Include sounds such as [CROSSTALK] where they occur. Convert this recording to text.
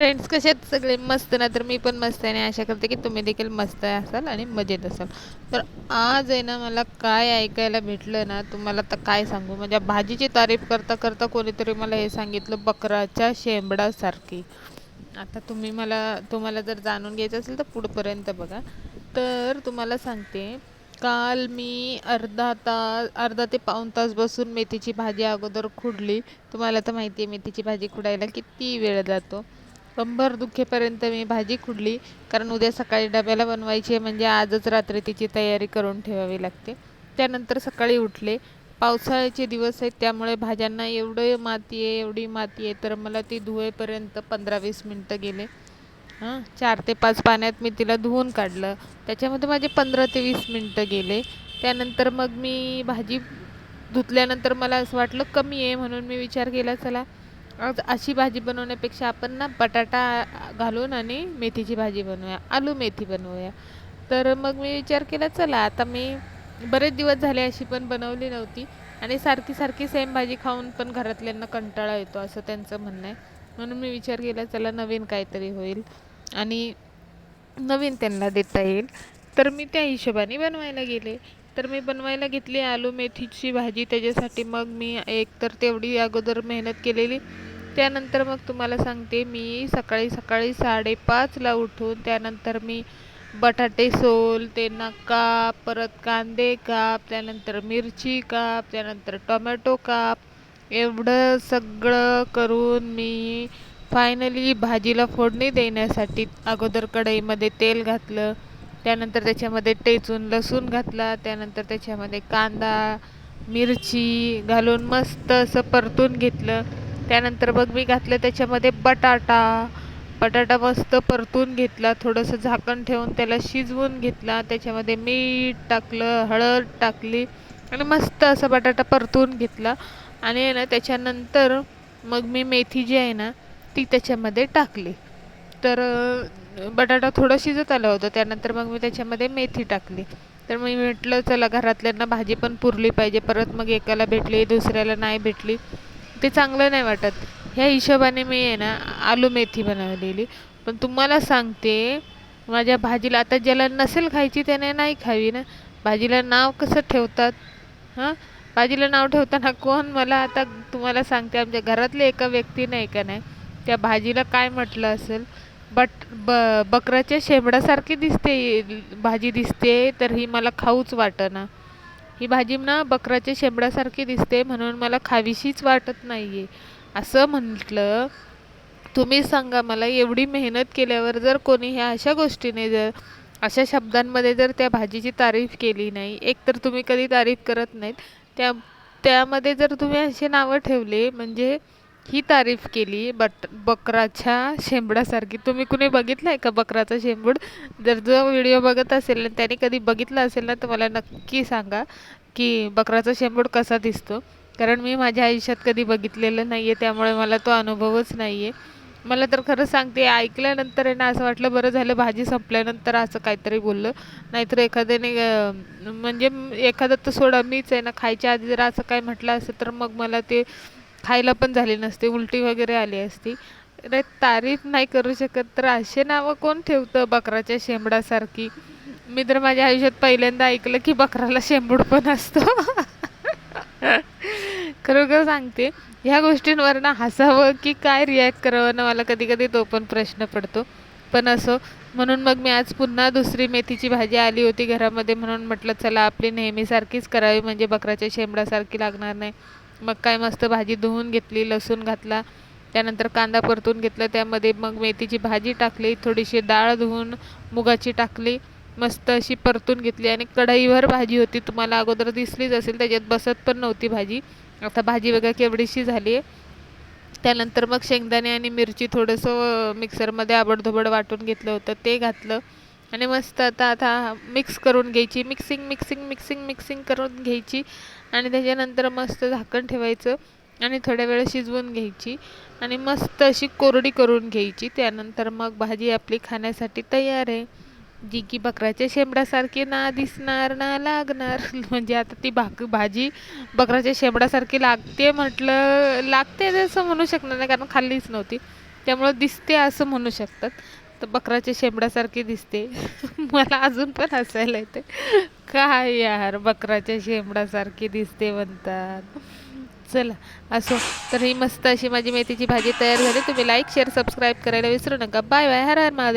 Friends कसे आहेत? सगळे मस्त ना? तर मी पण मस्त आहे आणि आशा करते की तुम्ही देखील मस्त असाल आणि मजेत असाल. तर आज आहे ना मला काय ऐकायला भेटलं ना तुम्हाला तर काय सांगू? म्हणजे भाजीची तारीफ करता करता कोणीतरी मला हे सांगितलं बकराच्या शेंबडासारखी. आता तुम्ही मला तुम्हाला जर जाणून घ्यायचं असेल तर पुढपर्यंत बघा. तर तुम्हाला सांगते काल मी अर्धा तास अर्धा ते पाऊण तास बसून मेथीची भाजी अगोदर खुडली. तुम्हाला तर माहिती आहे मेथीची भाजी खुडायला किती वेळ जातो. कंबर दुखेपर्यंत मी भाजी खुडली. कारण उद्या सकाळी डब्याला बनवायची आहे म्हणजे आजच रात्री तिची तयारी करून ठेवावी लागते. त्यानंतर सकाळी उठले. पावसाळ्याचे दिवस आहेत त्यामुळे भाज्यांना एवढं माती आहे एवढी माती आहे तर मला ती धुवेपर्यंत पंधरा वीस मिनटं गेले. हां चार ते पाच पाण्यात मी तिला धुवून काढलं. त्याच्यामध्ये माझे पंधरा ते वीस मिनटं गेले. त्यानंतर मग मी भाजी धुतल्यानंतर मला असं वाटलं कमी आहे म्हणून मी विचार केला चला आज अशी भाजी बनवण्यापेक्षा आपण ना बटाटा घालून आणि मेथीची भाजी बनवूया आलू मेथी बनवूया. तर मग मी विचार केला चला आता मी बरेच दिवस झाले अशी पण बनवली नव्हती आणि सारखी सारखी सेम भाजी खाऊन पण घरातल्यांना कंटाळा येतो असं त्यांचं म्हणणं आहे. म्हणून मी विचार केला चला नवीन काहीतरी होईल आणि नवीन त्यांना देता येईल. तर मी त्या हिशोबाने बनवायला गेले. तर मी बनवायला घेतली आलू मेथीची भाजी त्याच्यासाठी मग मी एक तर तेवढी अगोदर मेहनत केलेली. त्यानंतर मग तुम्हाला सांगते मी सकाळी सकाळी साडेपाचला उठून त्यानंतर मी बटाटे सोल त्यांना काप परत कांदे काप त्यानंतर मिरची काप त्यानंतर टोमॅटो काप एवढं सगळं करून मी फायनली भाजीला फोडणी देण्यासाठी अगोदर कढईमध्ये तेल घातलं. त्यानंतर त्याच्यामध्ये टेचून लसूण घातला त्यानंतर त्याच्यामध्ये कांदा मिरची घालून मस्त असं परतून घेतलं. त्यानंतर मग मी घातलं त्याच्यामध्ये बटाटा. बटाटा मस्त परतून घेतला थोडंसं झाकण ठेवून त्याला शिजवून घेतला. त्याच्यामध्ये मीठ टाकलं हळद टाकली आणि मस्त असं बटाटा परतून घेतला. आणि ना त्याच्यानंतर मग मी मेथी जी आहे ना ती त्याच्यामध्ये टाकली. तर बटाटा थोडं शिजत आलं होतं त्यानंतर मग मी त्याच्यामध्ये मेथी टाकली. तर मी म्हटलं चला घरातल्यांना भाजी पण पुरली पाहिजे परत मग एकाला भेटली दुसऱ्याला नाही भेटली. ते चांगलं नाही वाटत. ह्या हिशोबाने मी आहे ना आलू मेथी बनवलेली. पण तुम्हाला सांगते माझ्या भाजीला आता ज्याला नसेल खायची त्याने नाही खावी ना. भाजीला नाव कसं ठेवतात? हां? भाजीला नाव ठेवताना कोण मला आता तुम्हाला सांगते आमच्या घरातले एका व्यक्तीने एका का नाही त्या भाजीला काय म्हटलं असेल? बट ब बकराच्या शेंबडासारखी दिसते भाजी दिसते तर ही मला खाऊच वाटेना. ही भाजी ना बकराच्या शेंबडासारखी दिसते म्हणून मला खावीशीच वाटत नाही आहे असं म्हटलं तुम्ही सांगा मला एवढी मेहनत केल्यावर जर कोणी ह्या अशा गोष्टीने जर अशा शब्दांमध्ये जर त्या भाजीची तारीफ केली नाही एक तर तुम्ही कधी तारीफ करत नाहीत त्या त्यामध्ये जर तुम्ही असे नावं ठेवले म्हणजे ही तारीफ केली बट बकराच्या शेंबडासारखी तुम्ही कुणी बघितलं आहे का बकराचा शेंबूड? जर जो व्हिडिओ बघत असेल ना त्याने कधी बघितला असेल ना तर मला नक्की सांगा की बकराचा शेंबूड कसा दिसतो. कारण मी माझ्या आयुष्यात कधी बघितलेलं नाही आहे त्यामुळे मला तो अनुभवच नाही आहे मला तर खरं सांगते ऐकल्यानंतर आहे ना असं वाटलं बरं झालं भाजी संपल्यानंतर असं काहीतरी बोललं. नाहीतर एखाद्याने म्हणजे एखादं तर सोडा मीच आहे ना खायच्या आधी जर असं काय म्हटलं असेल तर मग मला ते खायला पण झाली नसती उलटी वगैरे आली असती. अरे तारीफ नाही करू शकत तर असे नावं कोण ठेवतं बकराच्या शेंबडासारखी? मी तर माझ्या आयुष्यात पहिल्यांदा ऐकलं की बकराला शेंबूड पण असतो. [LAUGHS] खरोखर सांगते ह्या गोष्टींवर ना हसावं की काय रिॲक्ट करावं ना मला कधी कधी तो पण प्रश्न पडतो. पण असो म्हणून मग मी आज पुन्हा दुसरी मेथीची भाजी आली होती घरामध्ये म्हणून म्हटलं चला आपली नेहमीसारखीच करावी म्हणजे बकराच्या शेंबडासारखी लागणार नाही. मग काय मस्त भाजी धुवून घेतली लसूण घातला. त्यानंतर कांदा परतून घेतला. त्यामध्ये मग मेथीची भाजी टाकली थोडीशी डाळ धुवून मुगाची टाकली. मस्त अशी परतून घेतली आणि कढईवर भाजी होती. तुम्हाला अगोदर दिसलीच असेल त्याच्यात बसत पण नव्हती भाजी. आता भाजी वगैरे केवढीशी झाली. आहे त्यानंतर मग शेंगदाणे आणि मिरची थोडंसं मिक्सरमध्ये आबडधोबड वाटून घेतलं होतं. ते घातलं. आणि मस्त आता आता मिक्स करून घ्यायची. मिक्सिंग मिक्सिंग मिक्सिंग मिक्सिंग करून घ्यायची. आणि त्याच्यानंतर मस्त झाकण ठेवायचं. आणि थोड्या वेळ शिजवून घ्यायची. आणि मस्त अशी कोरडी करून घ्यायची. त्यानंतर मग भाजी आपली खाण्यासाठी तयार आहे. जी की बकऱ्याच्या शेंबडासारखी ना दिसणार ना लागणार. [LAUGHS] म्हणजे आता ती भाक भाजी बकऱ्याच्या शेंबडासारखी लागते म्हटलं लागते असं म्हणू शकणार नाही. कारण खाल्लीच नव्हती. त्यामुळं दिसते असं म्हणू शकतात. तर बकराच्या शेंबडासारखी दिसते. [LAUGHS] मला अजून पण हसायला येते काय यार बकराच्या शेंबडासारखी दिसते म्हणतात. चला असो. तर ही मस्त अशी माझी मेथीची भाजी तयार झाली. तुम्ही लाईक शेअर सबस्क्राईब करायला विसरू नका. Bye bye Har Har Mahadev.